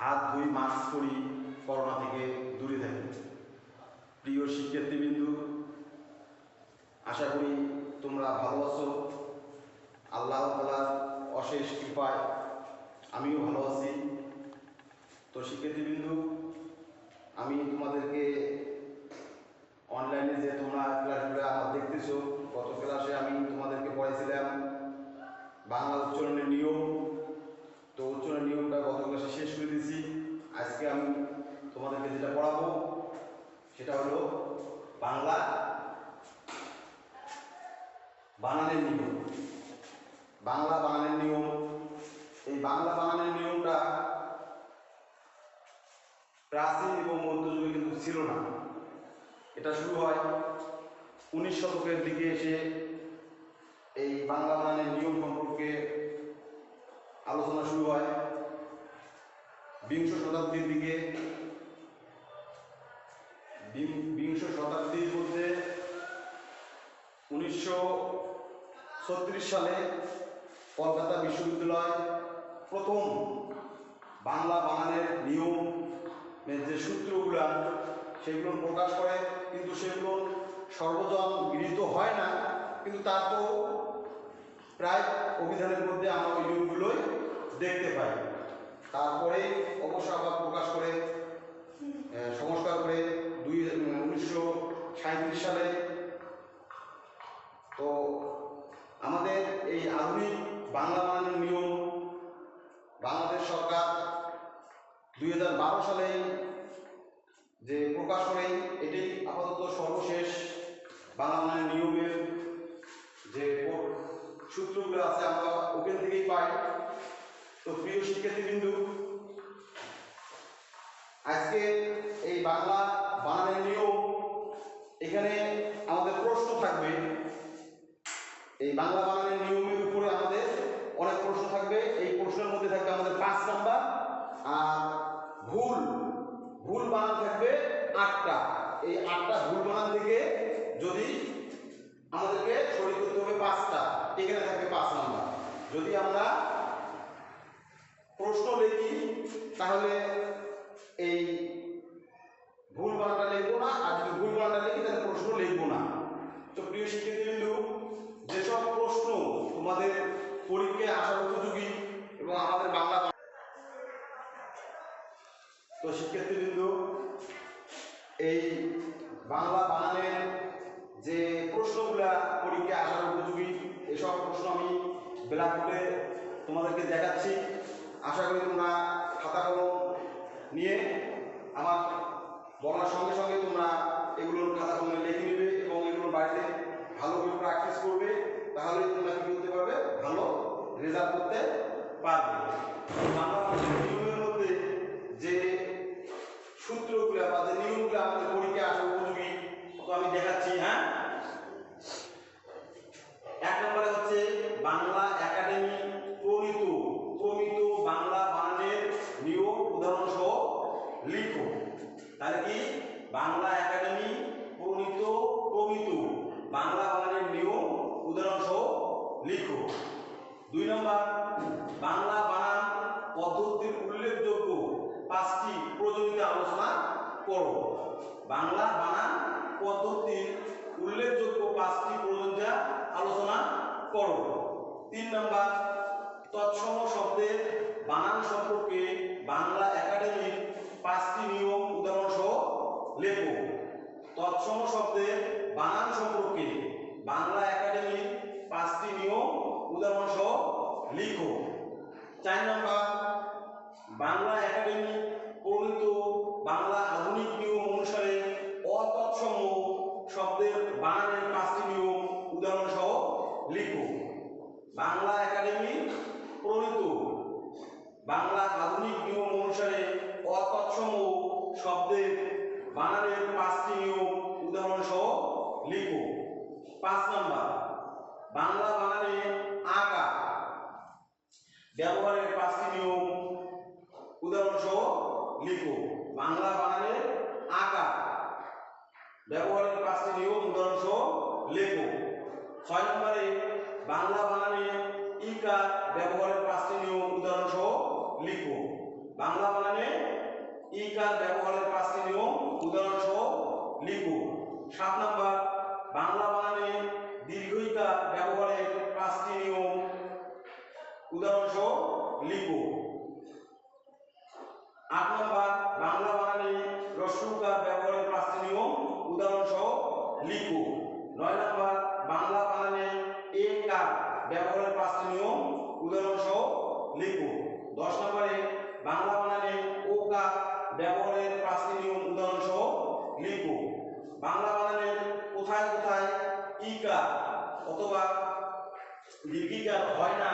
হাত ধুই, মাস্ক পরি, করোনা থেকে দূরে থাকি। প্রিয় শিক্ষার্থীবৃন্দু, আশা করি তোমরা ভালো আছো। আল্লাহ তালার অশেষ কৃপায় আমিও ভালো আছি। তো শিক্ষার্থীবৃন্দু, আমি তোমাদেরকে অনলাইনে যে তোমরা ক্লাসগুলো আমার দেখতেছো, গত ক্লাসে আমি তোমাদেরকে পড়াইছিলাম বাংলা উচ্চারণের নিয়ম তো উচ্চারণের নিয়মটা গত ক্লাসে শেষ করে দিয়েছি আজকে আমি তোমাদেরকে যেটা পড়াবো সেটা হলো বাংলা বানানের নিয়ম বাংলা বানানের নিয়ম এই বাংলা বানানের নিয়মটা প্রাচীন এবং মধ্যযুগে কিন্তু ছিল না এটা শুরু হয় উনিশ শতকের দিকে এসে এই বাংলা বানানের নিয়ম সম্পর্কে আলোচনা শুরু হয় বিংশ শতাব্দীর দিকে। বিংশ শতাব্দীর মধ্যে উনিশশো ছত্রিশ সালে কলকাতা বিশ্ববিদ্যালয় প্রথম বাংলা বানানের নিয়ম যে সূত্রগুলা, সেগুলো প্রকাশ করে। কিন্তু সেগুলো সর্বজন গৃহীত হয় না, কিন্তু তারপর প্রায় অভিধানের মধ্যে আমরা ওই নিয়মগুলোই দেখতে পাই। তারপরে অবশ্য আবার প্রকাশ করে সংস্কার করে দুই, উনিশশো সাঁত্রিশ সালে। তো আমাদের এই আধুনিক বাংলা বানানের নিয়ম, বাংলাদেশ সরকার দুই হাজার বারো সালে যে প্রকাশ করে এটাই আপাতত সর্বশেষ বাংলা বানানের নিয়মের যে সূত্রগুলো আছে, আমরা ওখান থেকেই পাই। তো প্রিয় শিক্ষার্থীবৃন্দু, আজকে এই বাংলা বানানের নিয়ম, এখানে আমাদের প্রশ্ন থাকবে। এই বাংলা বানানের নিয়মের উপরে আমাদের অনেক প্রশ্ন থাকবে। এই প্রশ্নের মধ্যে থাকবে আমাদের পাঁচ নাম্বার আর ভুল ভুল বানান থাকবে আটটা। এই আটটা ভুল বানান থেকে যদি আমাদেরকে শরীর করতে হবে পাঁচটা, এখানে থাকবে পাঁচ নাম্বার। যদি আমরা প্রশ্ন লিখি, তাহলে এই ভুল বানানটা লিখব না আর যদি ভুল বানানটা লিখি তাহলে প্রশ্ন লিখব না তো প্রিয় শিক্ষার্থীবৃন্দু যেসব প্রশ্ন তোমাদের পরীক্ষায় আসার উপযোগী এবং আমাদের বাংলা তো শিক্ষার্থীবৃন্দু এই বাংলা বানানের যে প্রশ্নগুলা পরীক্ষায় আসার উপযোগী এসব প্রশ্ন আমি ব্ল্যাকবোর্ডে তোমাদেরকে দেখাচ্ছি আশা করি তোমরা খাতা কলম নিয়ে আমার বলার সঙ্গে সঙ্গে তোমরা এগুলোর খাতা কলমে লিখে নেবে এবং এগুলো বাড়িতে ভালো করে প্র্যাকটিস করবে তাহলে তোমরা কি করতে পারবে? ভালো রেজাল্ট করতে পারবে। ভাষার নিয়মের মধ্যে যে সূত্রগুলো, বা যে নিয়মগুলো আমাদের পরীক্ষায় আসা উপযোগী তো আমি দেখাচ্ছি হ্যাঁ? এক নম্বরে হচ্ছে বাংলা একাডেমি প্রণীত প্রমিত বাংলা বানানের নিয়ম উদাহরণ সহ লিখো তাহলে কি? বাংলা একাডেমি প্রণীত প্রমিত। বাংলা বানানের নিয়ম উদাহরণ সহ লিখো। দুই নম্বর, বাংলা বানান পদ্ধতির উল্লেখযোগ্য পাঁচটি প্রচলিত আলোচনা করো। বাংলা বানান পদ্ধতির উল্লেখযোগ্য পাঁচটি প্রচলিত আলোচনা করো। তিন নম্বর, তৎসম শব্দের বানান সম্পর্কে বাংলা একাডেমির পাঁচটি নিয়ম উদাহরণ সহ লেখো তৎসম শব্দের বানান সম্পর্কে বাংলা একাডেমি পাঁচটি নিয়ম উদাহরণ সহ লিখো। চার নম্বর, বাংলা একাডেমি প্রণীত বাংলা আধুনিক নিয়ম অনুসারে অতৎসম শব্দের বানানের পাঁচটি নিয়ম উদাহরণ সহ লিখো। বাংলা একাডেমি প্রণীত বাংলা আধুনিক নিয়ম অনুসারে অতৎসম বাংলা বানানে আঁকা। ব্যবহারের পাঁচটি নিয়ম। উদাহরণসহ লিখো। বাংলা বানানে আঁকা। ব্যবহারের পাঁচটি নিয়ম উদাহরণসহ লেখো। ছয় নম্বরে, বাংলা বানানে ইকার ব্যবহারের পাঁচটি নিয়ম উদাহরণসহ লিখো। বাংলা বানানে ইকার ব্যবহারের পাঁচটি বাংলা বানানে কোথায় কোথায় ই কার অথবা দীর্ঘিকার হয় না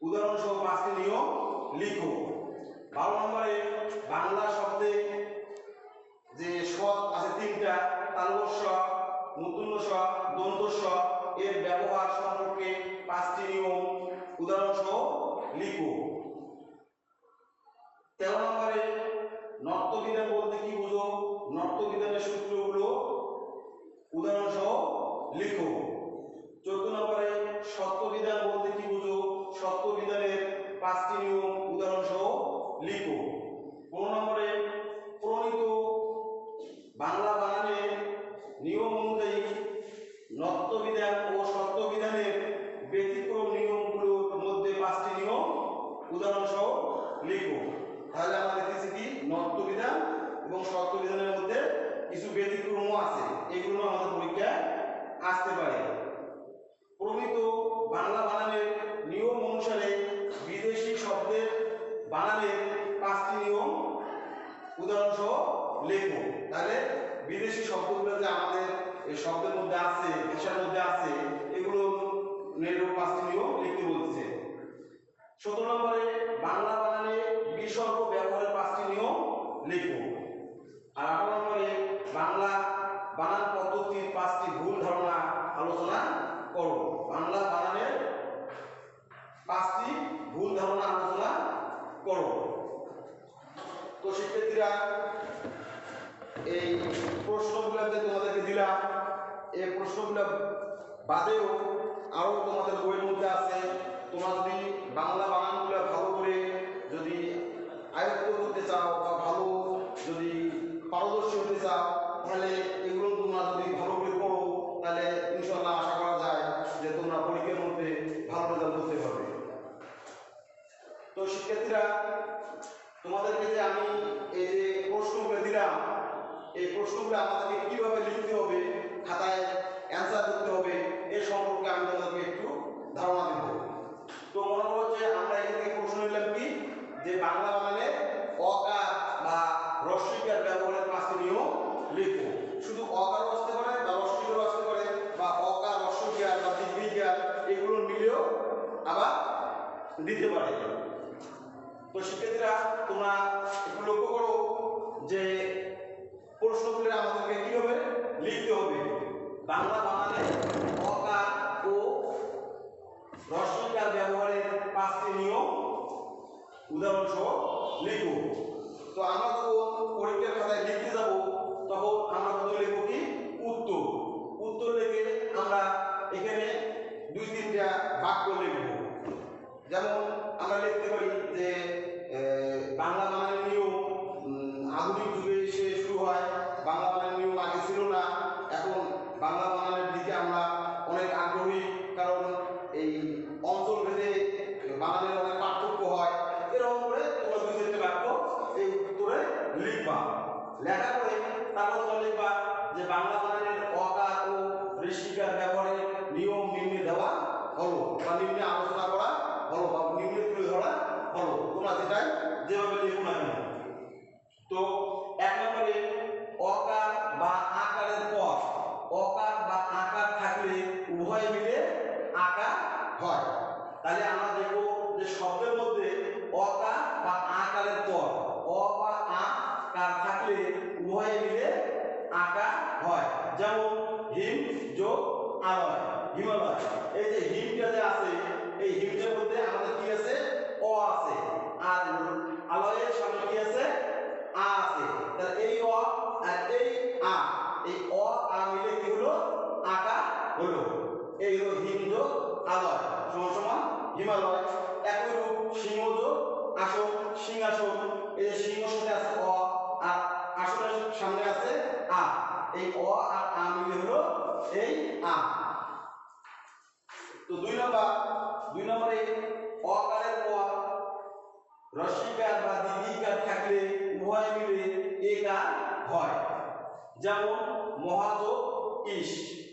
উদাহরণ সহ পাঁচটি নিয়ম লিখো। বারো নম্বরে বাংলা শব্দে যে স্বর আছে তিনটা তালবস্য দন্ত স্বর এর ব্যবহার সম্পর্কে পাঁচটি নিয়ম উদাহরণ সহ লিখো। তেরো নম্বরে নর্তবিধান বলতে কি বুঝো? নর্তবিধানের সূত্রগুলো উদাহরণ সহ লিখো চোদ্দ নম্বরে সত্যবিধান বলতে কি বুঝো সত্যবিধানের পাঁচটি নিয়ম উদাহরণ সহ লিখো পনেরো নম্বরে প্রণীত বাংলা বানানের নিয়ম অনুযায়ী নত্যবিধান ও সত্যবিধানের ব্যতিক্রম নিয়মগুলোর মধ্যে পাঁচটি নিয়ম উদাহরণ সহ লিখো তাহলে আমরা দেখতেছি কি নত্যবিধান এবং সত্যবিধানের মধ্যে কিছু ব্যতিক্রমও আছে এগুলো আমাদের পরীক্ষায় আসতে পারে প্রমিত বাংলা বানানের নিয়ম অনুসারে বিদেশি শব্দের বানানের পাঁচটি নিয়ম উদাহরণ সহ লিখব তাহলে বিদেশি শব্দগুলো যে আমাদের এই শব্দের মধ্যে আছে ভাষার মধ্যে আছে এগুলো নেটও পাঁচটি নিয়ম লিখতে বলছে সতেরো নম্বরে বাংলা বানানে বিসর্গ ব্যবহারের পাঁচটি নিয়ম লিখব আর আঠারো নম্বরে বাংলা বানান পদ্ধতির পাঁচটি ভুল ধারণা আলোচনা করো বাংলা বানানের পাঁচটি ভুল ধারণা আলোচনা করো তো শিক্ষার্থীরা এই প্রশ্নগুলো তোমাদেরকে দিলাম, এই প্রশ্নগুলো বাদেও আরও তোমাদের বইয়ের মধ্যে আছে। তোমরা যদি বাংলা বানানগুলো ভালো করে যদি আয়ত্ত করতে চাও বা ভালো যদি পারদর্শী হতে চাও, তাহলে এগুলো তোমরা যদি ভালো করে পড়ো, তাহলে ইনশাল্লাহ আশা করা যায় যে তোমরা পরীক্ষার মধ্যে ভালো রেজাল্ট করতে পারবে। তো শিক্ষার্থীরা তোমাদেরকে যে আমি এই যে প্রশ্নগুলো দিলাম, এই প্রশ্নগুলো আমাদেরকে কীভাবে লিখতে হবে, খাতায় অ্যান্সার করতে হবে, এ সম্পর্কে আমি তোমাদেরকে একটু ধারণা দেব তো মনে করো যে আমরা এখান থেকে প্রশ্ন নিলাম কি? যে বাংলা বানানে অকার বা রস্বীকার ব্যবহারের পাঁচটি নিয়ম লিখো শুধু অকারও আসতে পারে বা রস্বীকারও আসতে পারে বা অকার রস্বীকার বা দীর্ঘিকার এগুলো মিলেও আবার দিতে পারে। তো শিক্ষার্থীরা তোমরা একটু লক্ষ্য করো যে প্রশ্নগুলো আমাদেরকে কি হবে? লিখতে হবে। বাংলা বানানে অকার ও রস্বীকার ব্যবহারের পাঁচটি নিয়ম উদাহরণ সহ লিখো। তো আমরা যখন পরীক্ষার খাতায় লিখতে যাব, তখন আমরা প্রথমে লিখব কি? উত্তর। উত্তর লিখে আমরা এখানে দুই তিনটা বাক্য লিখব। যেমন আছে আর আলয়ের সামনে কি আছে? আ আছে। তাহলে এই অ আর এই আ, এই অ আ মিলে কি হলো? আকার হলো। এই হলো যোগ আলয়। সমান সমান হিমালয়। একই রূপ সিংহ যোগ আসন, সিংহাসন। এই যে সিংহ সাথে আছে অ, আর আসনের সামনে আছে আ। এই অ আর আ মিলে হলো এই আ। তো দুই নম্বর, দুই নম্বরে অকারের পর রস্বীকার বা দীর্ঘিকার থাকলে উভয় মিলে একার হয়। যেমন মহাযোগ ইস,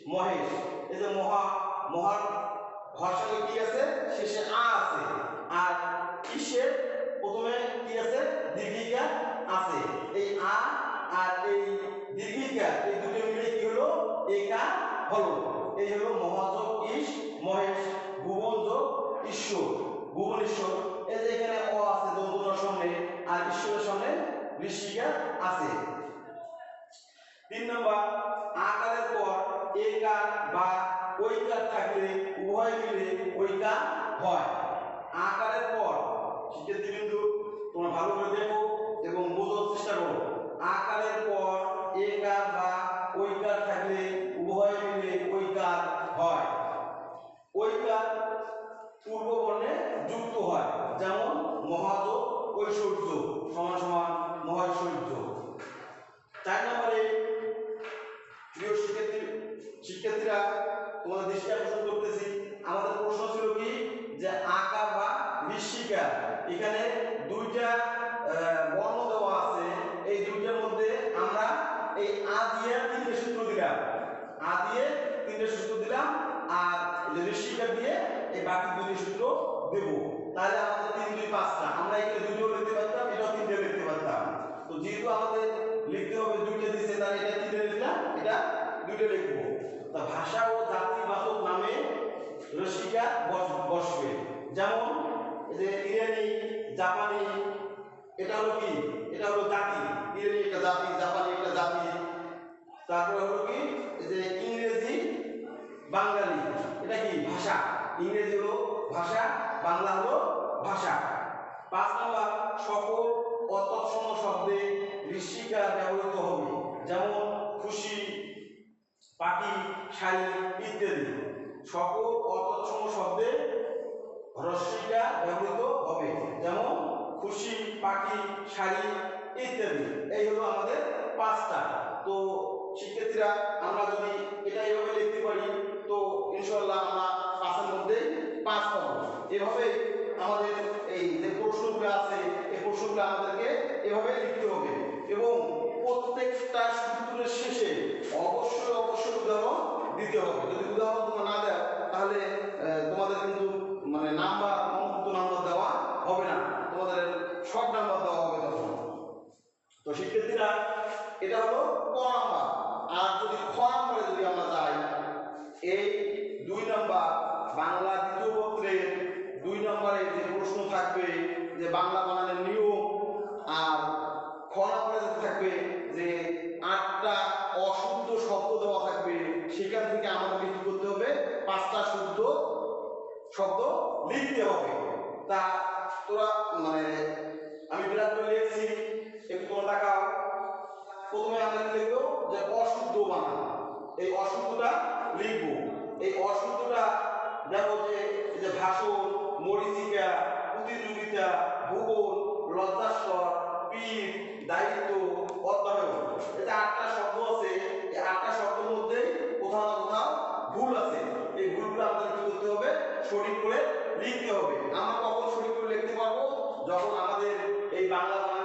মহেশ। এই যে মহা, মহার ভাষায় কি আছে? শেষে আ আছে। আর ইসের প্রথমে কি আছে? দীর্ঘিকা আছে। এই আ আর এই দীর্ঘিকা এই দুটো মিলে কি হলো? একা হলো। এই হলো মহাযোগ ইস, মহেশ ভুবন যোগ ঈশ্বর। ভুবনেশ্বর এই যে এখানে অ আছে দন্তনার সামনে, আর ঈশ্বরের সামনে ঋষিকা আছে। তিন নম্বর, আকারের পর একার বা ঐকার থাকলে, উভয় মিলে ঐকার হয়। আকারের পর শিক্ষার্থীবৃন্দু তোমরা ভালো করে দেখো এবং বোঝার চেষ্টা করো। আকারের পর মহাযোগ ঐশ্বর্য, সমান সমান মহাঐশ্বর্য। চার নম্বরে প্রিয় শিক্ষার্থী, শিক্ষার্থীরা, তোমাদের দৃষ্টি আকর্ষণ করতেছি। আমাদের প্রশ্ন ছিল কি? যে আঁকা বা বৃশ্চিকা এখানে দুইটা বর্ণ দেওয়া আছে। এই দুইটার মধ্যে আমরা এই আ দিয়ে তিনটে সূত্র দিলাম। আ দিয়ে তিনটে সূত্র দিলাম, আর ঋষিকা দিয়ে এই বাকি দুটি সূত্র দেব। তাহলে আমাদের তিন দুই পাঁচটা আমরা এখানে দুটো লিখতে পারতাম এটাও তিনটে লিখতে পারতাম তো যেহেতু আমাদের লিখতে হবে, দুইটা দিছে, তাহলে এটা তিনটে লিখলাম এটা দুইটা লিখব। তা ভাষা ও জাতি বাচক নামে রসিকা বস- বসবে। যেমন যে ইরানি, জাপানি, এটা হলো কি? এটা হলো জাতি। ইরানি একটা জাতি, জাপানি একটা জাতি। তারপরে হলো কি? যে ইংরেজি, বাঙালি। এটা কি? ভাষা। ইংরেজি হলো ভাষা, বাংলা হলো ভাষা। পাঁচ নম্বর, সকল অতৎসম শব্দে ঋষিকা ব্যবহৃত হবে। যেমন খুশি, পাখি শাড়ি ইত্যাদি। সকল অতৎসম শব্দে রস্যিকা ব্যবহৃত হবে। যেমন খুশি, পাখি শাড়ি ইত্যাদি। এই হলো আমাদের পাঁচটা। তো শিক্ষার্থীরা, আমরা যদি এটা এভাবে লিখতে পারি, তো ইনশাল্লাহ আমরা পাঁচের মধ্যে পাঁচ পাবো এভাবে আমাদের এই যে প্রশ্নগুলো আছে, এই প্রশ্নগুলো আমাদেরকে এভাবে লিখতে হবে। এবং প্রত্যেকটা সূত্রের শেষে অবশ্যই অবশ্যই উদাহরণ দিতে হবে যদি উদাহরণ তোমরা না দাও তাহলে আহ, তোমাদের কিন্তু মানে নাম্বার অঙ্কিত নাম্বার দেওয়া হবে না তোমাদের সব নাম্বার দেওয়া হবে তখন তো শিক্ষার্থীরা এটা হলো ক নাম্বার আর যদি খ নাম্বারে যদি আমরা যাই এই দুই নাম্বার বাংলা দ্বিতীয় পত্রের দুই নম্বরে যে প্রশ্ন থাকবে যে বাংলা বানানের নিয়ম আর খ নম্বরে যে থাকবে যে আটটা অশুদ্ধ শব্দ দেওয়া থাকবে সেখান থেকে আমাদেরকে কি করতে হবে পাঁচটা শুদ্ধ শব্দ লিখতে হবে তা তোরা মানে আমি বিরাট করে লিখছি, একটু তোমরা তাকাও। প্রথমে আমরা লিখব? যে অশুদ্ধ বানান। এই অশুদ্ধটা লিখব। এই অশুদ্ধটা দেখো যে যে ভাষণ, মরিচিকা, প্রতিযোগিতা, ভূগোল, লজ্জাস্বর, পীর, দায়িত্ব, অধ্যয়ন। এটা আটটা শব্দ আছে। এই আটটা শব্দের মধ্যে কোথাও না কোথাও ভুল আছে এই ভুলগুলো আমাদের কি করতে হবে সঠিক করে লিখতে হবে। আমরা কখন সঠিক করে লিখতে পারব? যখন আমাদের এই বাংলা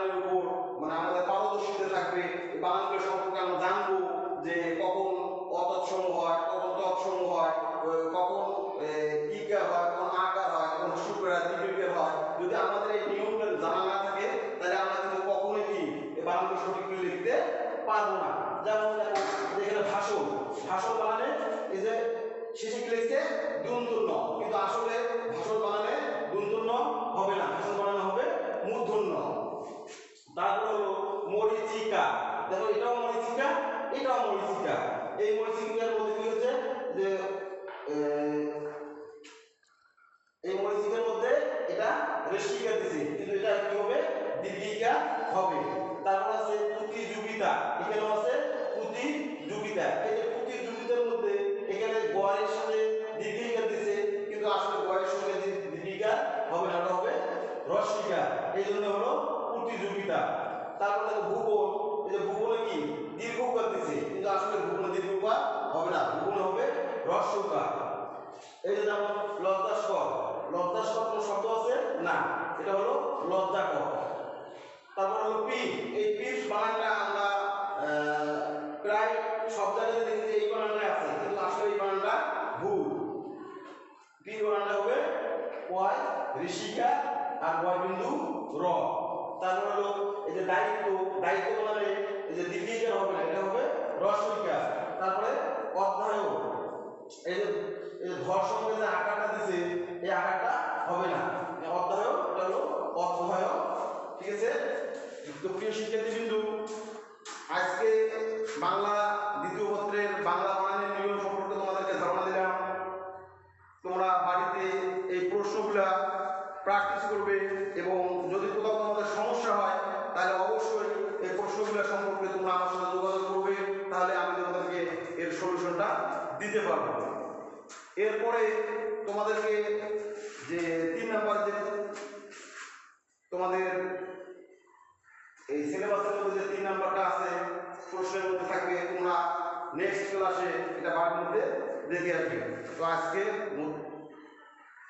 যে ভূগোলে কি? দীর্ঘ করতেছে। দিচ্ছে কিন্তু আসলে ভূগোলে দীর্ঘ হবে না। ভূগোল হবে রস এই যে যেমন লজ্জা স্কর কোনো শব্দ আছে? না। এটা হলো লজ্জাকর তারপর হলো পি এই পীর বানানটা আমরা প্রায় সব জায়গায় দেখেছি এই বানানটা আছে। কিন্তু আসলে এই বানানটা ভুল। পীর বানানটা হবে ওয়াই ঋষিকা আর ওয়াই বিন্দু র। তারপর হলো এই যে দায়িত্ব দায়িত্ব বানালে এই যে দীর্ঘিকার হবে এটা হবে রসইকা তারপরে অধ্যায় এই যে এই যে আকারটা দিছে, এই আকারটা হবে না। এই অধ্যায় এটা হলো অধ্যায় ঠিক আছে? তো প্রিয় শিক্ষার্থী আজকে বাংলা দ্বিতীয় পত্রের বাংলা বানানের নিয়ম সম্পর্কে তোমাদেরকে ধারণা দিলাম। তোমরা বাড়িতে এই প্রশ্নগুলা প্র্যাকটিস করবে এবং যদি দিতে পারব। এরপরে তোমাদেরকে যে তিন নাম্বার যে তোমাদের এই সিলেবাসের মধ্যে যে তিন নাম্বারটা আছে, প্রশ্নের মধ্যে থাকবে তোমরা নেক্সট ক্লাসে এটা বাড়ির মধ্যে দেখে আসবে। তো আজকে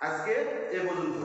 আজকে এ পর্যন্ত।